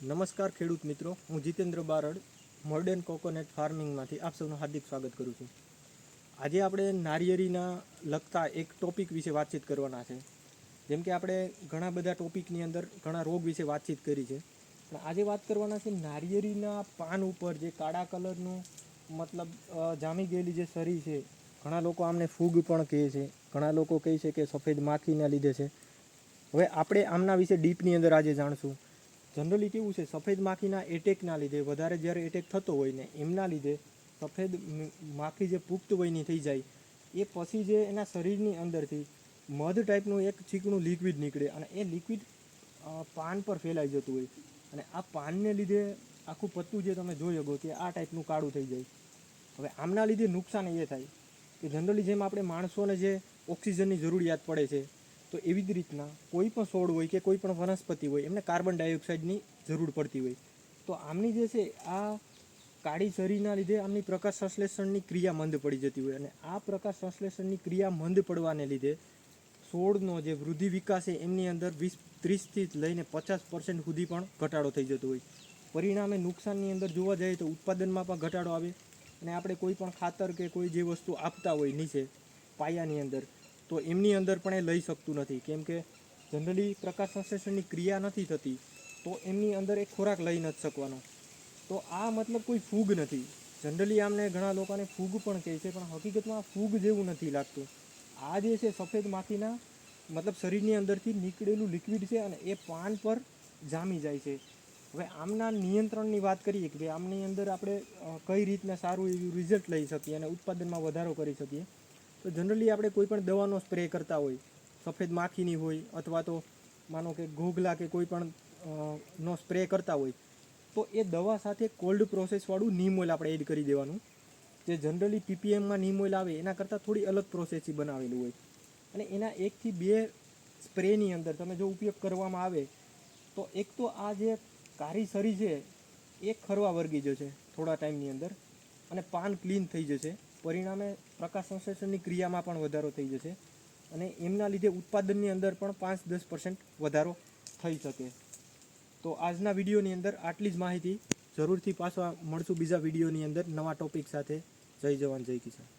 નમસ્કાર ખેડૂત મિત્રો, હું જીતેન્દ્ર બારડ, મોર્ડન કોકોનટ ફાર્મિંગમાંથી આપ સૌનું હાર્દિક સ્વાગત કરું છું. આજે આપણે નારિયેરીના લગતા એક ટોપિક વિશે વાતચીત કરવાના છે. જેમ કે આપણે ઘણા બધા ટોપિકની અંદર ઘણા રોગ વિશે વાતચીત કરી છે. પણ આજે વાત કરવાના છે નારિયેરીના પાન ઉપર જે કાળા કલરનું મતલબ જામી ગયેલી જે સરી છે, ઘણા લોકો આમને ફૂગ પણ કહે છે. ઘણા લોકો કહે છે કે સફેદ માખીના લીધે છે. હવે આપણે આમના વિશે ડીપની અંદર આજે જાણશું. જનરલી કેવું છે, સફેદ માખીના એટેકના લીધે, વધારે જ્યારે એટેક થતો હોય ને, એમના લીધે સફેદ માખી જે પુખ્ત વયની થઈ જાય, એ પછી જે એના શરીરની અંદરથી મધ ટાઈપનું એક ચીકણું લિક્વિડ નીકળે અને એ લિક્વિડ પાન પર ફેલાઈ જતું હોય. અને આ પાનને લીધે આખું પત્તું જે તમે જોઈ શકો કે આ ટાઈપનું કાળું થઈ જાય. હવે આમના લીધે નુકસાન એ થાય કે જનરલી જેમ આપણે માણસોને જે ઓક્સિજનની જરૂરિયાત પડે છે તો એવી જ રીતના કોઈ પણ છોડ હોય કે કોઈ પણ વનસ્પતિ હોય, એમને કાર્બન ડાયોક્સાઇડની જરૂર પડતી હોય. તો આમની જે છે, આ કાળી શરીરના લીધે આમની પ્રકાશ સંશ્લેષણની ક્રિયા મંદ પડી જતી હોય અને આ પ્રકાશ સંશ્લેષણની ક્રિયા મંદ પડવાને લીધે છોડનો જે વૃદ્ધિ વિકાસ છે, એમની અંદર વીસ, ત્રીસથી લઈને પચાસ પર્સન્ટ સુધી પણ ઘટાડો થઈ જતો હોય. પરિણામે નુકસાનની અંદર જોવા જઈએ તો ઉત્પાદનમાં પણ ઘટાડો આવે અને આપણે કોઈ પણ ખાતર કે કોઈ જે વસ્તુ આપતા હોય નીચે પાયાની અંદર તો એમની અંદર પણ એ લઈ શકતું નથી. કેમ કે જનરલી પ્રકાશ સંશ્લેષણની ક્રિયા નથી થતી, તો એમની અંદર એ ખોરાક લઈ નથી શકવાનો. તો આ મતલબ કોઈ ફૂગ નથી. જનરલી આમને ઘણા લોકોને ફૂગ પણ કહે છે, પણ હકીકતમાં ફૂગ જેવું નથી લાગતું. આ જે છે સફેદ માખીના, મતલબ શરીરની અંદરથી નીકળેલું લિક્વિડ છે અને એ પાન પર જામી જાય છે. હવે આમના નિયંત્રણની વાત કરીએ કે ભાઈ, આમની અંદર આપણે કઈ રીતના સારું એવું રિઝલ્ટ લઈ શકીએ અને ઉત્પાદનમાં વધારો કરી શકીએ? તો જનરલી આપણે કોઈ પણ દવાનો સ્પ્રે કરતા હોય, સફેદ માખીની હોય અથવા તો માનો કે ઘોઘલા કે કોઈ પણ નો સ્પ્રે કરતા હોય, તો એ દવા સાથે કોલ્ડ પ્રોસેસવાળું નીમ ઓઇલ આપણે એડ કરી દેવાનું. જે જનરલી પીપીએમમાં નીમ ઓઇલ આવે એના કરતાં થોડી અલગ પ્રોસેસથી બનાવેલું હોય. અને એના એકથી બે સ્પ્રેની અંદર તમે જો ઉપયોગ કરવામાં આવે, તો એક તો આ જે કારી સરી છે, એ ખરવા વર્ગી જશે થોડા ટાઈમની અંદર અને પાન ક્લીન થઈ જશે. પરિણામે પ્રકાશ સંશ્લેષણની ક્રિયામાં પણ વધારો થઈ જશે અને એમના લીધે ઉત્પાદનની અંદર પણ પાંચ દસ પર્સન્ટ વધારો થઈ શકે. તો આજના વિડીયોની અંદર આટલી જ માહિતી જરૂરથી પાછા મળશું બીજા વિડીયોની અંદર નવા ટોપિક સાથે. જય જવાન, જય કિસાન.